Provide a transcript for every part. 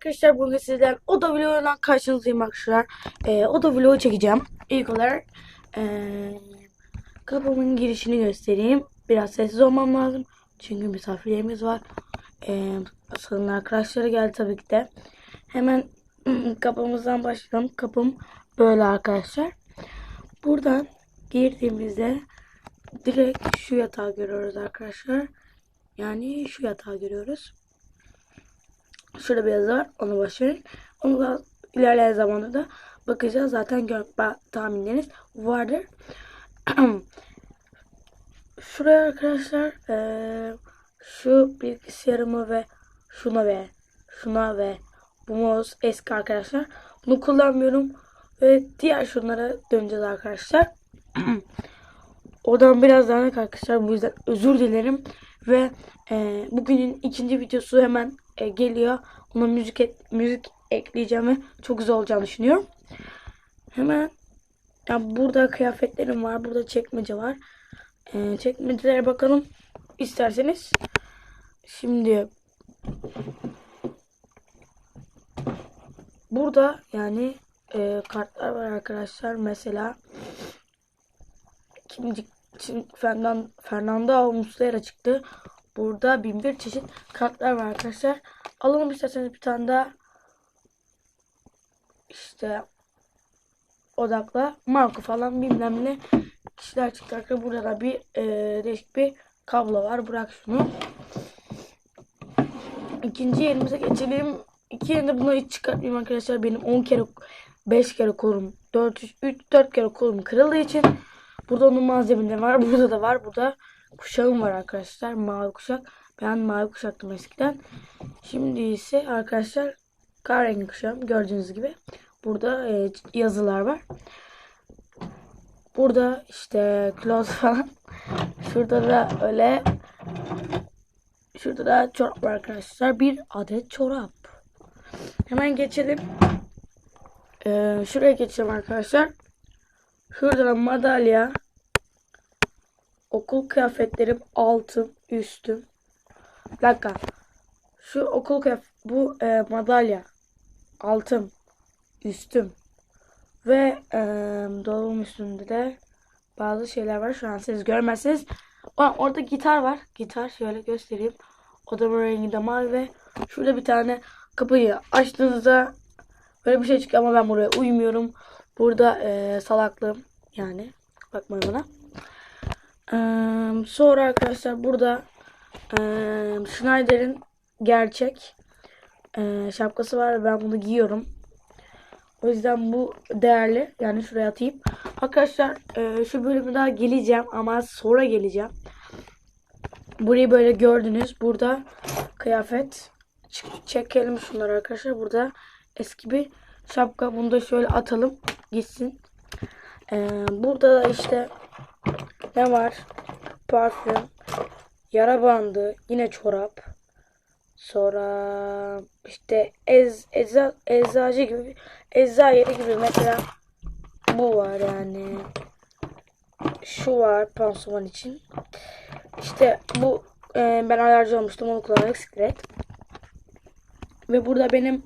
arkadaşlar bugün sizden oda vlogundan karşınızdayım arkadaşlar. Ee, oda vlogu çekeceğim. İlk olarak ee, kapımın girişini göstereyim. Biraz sessiz olmam lazım. Çünkü misafirlerimiz var. Ee, asılın arkadaşları geldi tabii ki de. Hemen kapımızdan başlayalım. Kapım böyle arkadaşlar. Buradan girdiğimizde direkt şu yatağı görüyoruz arkadaşlar. Yani şu yatağı görüyoruz. Şurada bir yazı var. Onu boşverin. Onu da ilerleyen zamanda da bakacağız. Zaten gör, tahminleriniz vardır. Şuraya arkadaşlar eee, şu bilgisayarımı ve şuna ve şuna ve bu mouse eski arkadaşlar. Bunu kullanmıyorum. Ve diğer şunlara döneceğiz arkadaşlar. Odan biraz dağınık arkadaşlar. Bu yüzden özür dilerim. Ve e, bugünün ikinci videosu hemen e, geliyor. Ona müzik et- müzik ekleyeceğim ve çok güzel olacağını düşünüyorum. Hemen ya burada kıyafetlerim var. Burada çekmece var. E, çekmecelere bakalım isterseniz. Şimdi burada yani e, kartlar var arkadaşlar. Mesela Fernando, Fernando Muslera çıktı. Burada bin bir çeşit kartlar var arkadaşlar. Alalım isterseniz bir tane daha. İşte odakla. Marco falan bilmem ne kişiler çıktı arkadaşlar. Burada da bir e, değişik bir kablo var. Bırak şunu. İkinci yerimize geçelim. İki yerinde bunu hiç çıkartmayayım arkadaşlar. Benim 10 kere 5 kere kolum 4 3 4 kere kolum kırıldığı için Burada onun malzemeleri var. Burada da var. Burada kuşağım var arkadaşlar. Mavi kuşak. Ben mavi kuşaktım eskiden. Şimdi ise arkadaşlar kahverengi kuşağım. Gördüğünüz gibi. Burada e, yazılar var. Burada işte close falan. Şurada da öyle Şurada da çorap var arkadaşlar. Bir adet çorap. Hemen geçelim. Ee, şuraya geçelim arkadaşlar. Şurada da madalya. Okul kıyafetlerim altım, üstüm. Bir dakika. Şu okul kıyafet bu e, madalya. Altım, üstüm. Ve e, dolabım üstünde de bazı şeyler var. Şu an siz görmezsiniz. Orada gitar var. Gitar şöyle göstereyim. Odamın rengi de mavi ve şurada bir tane kapıyı açtığınızda böyle bir şey çıkıyor ama ben buraya uymuyorum. Burada e, salaklığım yani. Bakmayın bana. Ee, sonra arkadaşlar burada e, Schneider'in gerçek e, şapkası var ve ben bunu giyiyorum. O yüzden bu değerli. Yani şuraya atayım. Arkadaşlar e, şu bölümü daha geleceğim ama sonra geleceğim. Burayı böyle gördünüz. Burada kıyafet. Ç- çekelim şunları arkadaşlar. Burada eski bir şapka. Bunu da şöyle atalım. Gitsin. Ee, burada da işte ne var? Parfüm. Yara bandı. Yine çorap. Sonra işte ez, eza, eczacı gibi ecza gibi mesela bu var yani. Şu var pansuman için. İşte bu e, ben alerji olmuştum onu kullanarak sikret. Ve burada benim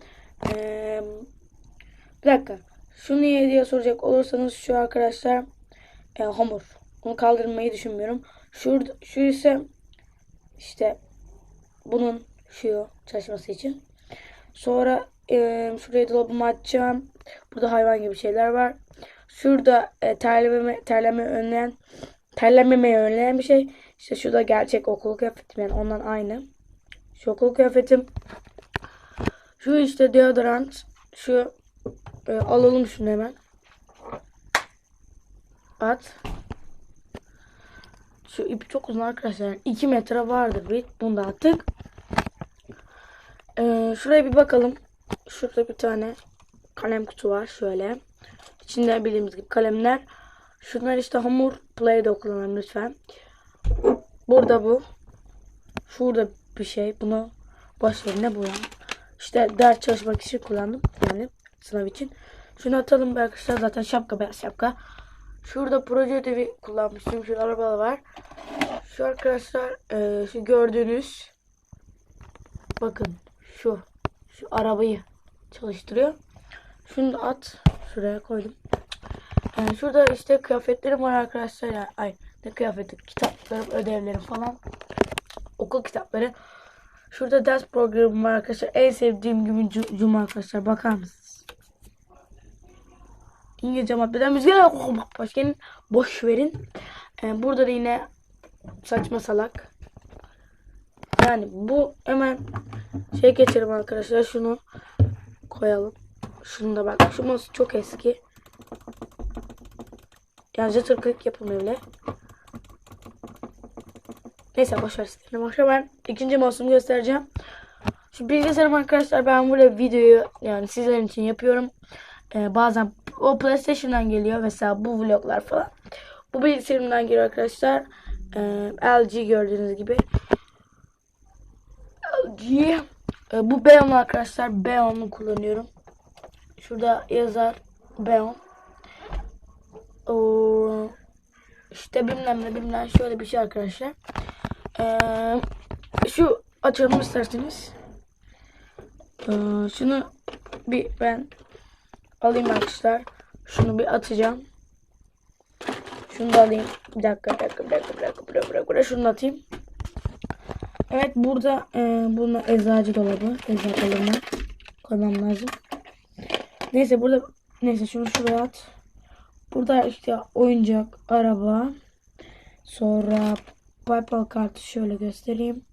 e, bir dakika. Şu niye diye soracak olursanız şu arkadaşlar e, hamur. Onu kaldırmayı düşünmüyorum. Şurada, şu ise işte bunun şu çalışması için. Sonra e, şuraya dolabımı açacağım. Burada hayvan gibi şeyler var. Şurada e, terleme, terleme önleyen terlememeyi önleyen bir şey. İşte şurada gerçek okul kıyafetim yani ondan aynı. Şu okul kıyafetim. Şu işte deodorant. Şu e, alalım şunu hemen. At. Şu ip çok uzun arkadaşlar. 2 metre vardır bir. Bunu da attık. Ee, şuraya bir bakalım. Şurada bir tane kalem kutu var. Şöyle. İçinde bildiğimiz gibi kalemler. Şunlar işte hamur play'de kullanalım lütfen. Burada bu. Şurada bir şey. Bunu boş ne bu ya? İşte ders çalışmak için kullandım. Yani sınav için. Şunu atalım arkadaşlar. Zaten şapka beyaz şapka. Şurada proje ödevi kullanmıştım. Şurada arabalar var. Şu arkadaşlar e, şu gördüğünüz bakın şu şu arabayı çalıştırıyor. Şunu da at. Şuraya koydum. Yani şurada işte kıyafetlerim var arkadaşlar. Ya. Ay ne kıyafeti? Kitaplarım, ödevlerim falan. Okul kitapları. Şurada ders programım var arkadaşlar. En sevdiğim gün cu- cuma arkadaşlar. Bakar mısınız? İngilizce maddeden müzik başka boş verin. Ee, burada da yine saçma salak. Yani bu hemen şey geçelim arkadaşlar. Şunu koyalım. Şunu da bak. Şu masa çok eski. Yani Jetter 40 yapımı bile. Neyse boşver sitelerine boşver. Ben ikinci mouse'umu göstereceğim. Şu bilgisayarım arkadaşlar ben burada videoyu yani sizlerin için yapıyorum. Ee, bazen o PlayStation'dan geliyor mesela bu vloglar falan. Bu bilgisayarımdan geliyor arkadaşlar. Ee, LG gördüğünüz gibi. LG. Ee, bu Beon arkadaşlar. Beon'u kullanıyorum. Şurada yazar Beon. Oo, işte bilmem ne bilmem şöyle bir şey arkadaşlar. Ee, şu açalım isterseniz. Ee, şunu bir ben alayım arkadaşlar. Şunu bir atacağım. Şunu da alayım. Bir dakika, bir dakika, bir dakika, bir dakika, bir dakika, bir dakika. Şunu da atayım. Evet burada e, bunun eczacı dolabı. Eczacı dolabına koymam lazım. Neyse burada neyse şunu şuraya at. Burada işte oyuncak, araba. Sonra PayPal kartı şöyle göstereyim.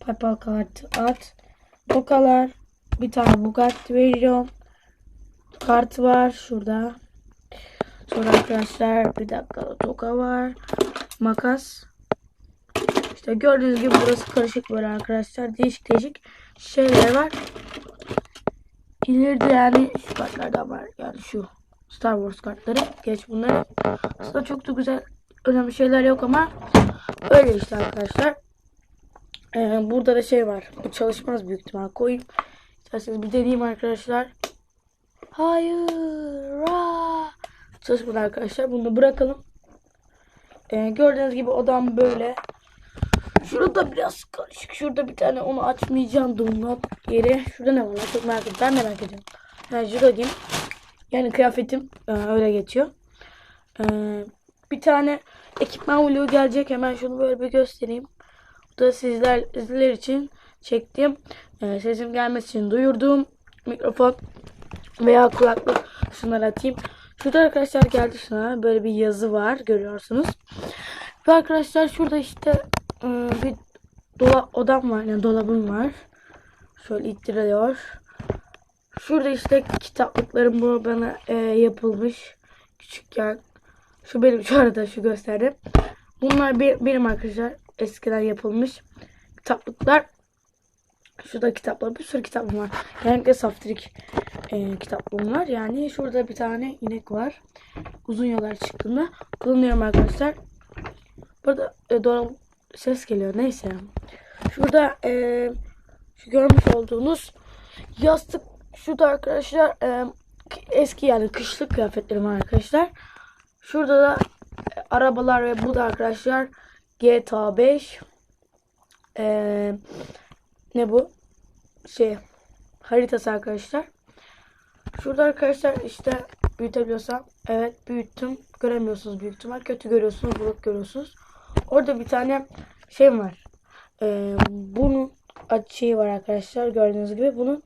PayPal kartı at. Tokalar. Bir tane Bugatti veriyorum. Kart var şurada. Sonra arkadaşlar bir dakika toka var. Makas. İşte gördüğünüz gibi burası karışık böyle arkadaşlar. Değişik değişik şeyler var. İleride yani şu kartlardan var. Yani şu Star Wars kartları. Geç bunları. Aslında çok da güzel önemli şeyler yok ama öyle işte arkadaşlar. Ee, burada da şey var. Bu çalışmaz büyük ihtimal. Koyayım. İsterseniz bir deneyeyim arkadaşlar. Hayır. Aa. Çalışmadı arkadaşlar. Bunu da bırakalım. Ee, gördüğünüz gibi odam böyle. Şurada biraz karışık. Şurada bir tane onu açmayacağım donut yeri. Şurada ne var? Çok merak ettim. Ben de merak ediyorum. Yani diyeyim. Yani kıyafetim e, öyle geçiyor. E, bir tane ekipman vlogu gelecek. Hemen şunu böyle bir göstereyim. Bu da sizler, sizler için çektiğim e, sesim gelmesi için duyurduğum mikrofon veya kulaklık şunları atayım. Şurada arkadaşlar geldi şuna böyle bir yazı var görüyorsunuz. Ve arkadaşlar şurada işte e, bir dola odam var yani dolabım var. Şöyle ittiriliyor. Şurada işte kitaplıklarım bu bana e, yapılmış küçükken. Şu benim şu arada şu gösterdim. Bunlar bir, benim arkadaşlar eskiden yapılmış kitaplıklar. Şurada kitaplar bir sürü kitabım var. Genellikle saftirik e, kitaplığım var. Yani şurada bir tane inek var. Uzun yollar çıktığında kullanıyorum arkadaşlar. Burada e, dolap ses geliyor. Neyse. Şurada e, şu görmüş olduğunuz yastık şurada arkadaşlar e, eski yani kışlık kıyafetlerim var arkadaşlar. Şurada da e, arabalar ve bu da arkadaşlar GTA 5 e, ne bu şey haritası arkadaşlar. Şurada arkadaşlar işte büyütebiliyorsam evet büyüttüm. Göremiyorsunuz büyük ihtimal. Kötü görüyorsunuz, bulut görüyorsunuz. Orada bir tane şey var. Ee, bunun şeyi var arkadaşlar. Gördüğünüz gibi bunun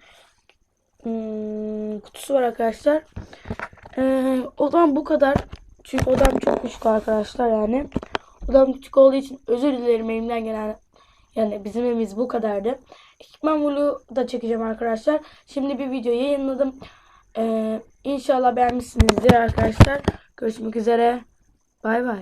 hmm, kutusu var arkadaşlar. Ee, odam bu kadar. Çünkü odam çok küçük arkadaşlar yani. Odam küçük olduğu için özür dilerim elimden gelen yani bizim evimiz bu kadardı. Ekipman vlogu da çekeceğim arkadaşlar. Şimdi bir video yayınladım. Ee, inşallah beğenmişsinizdir arkadaşlar. Görüşmek üzere. Bay bay.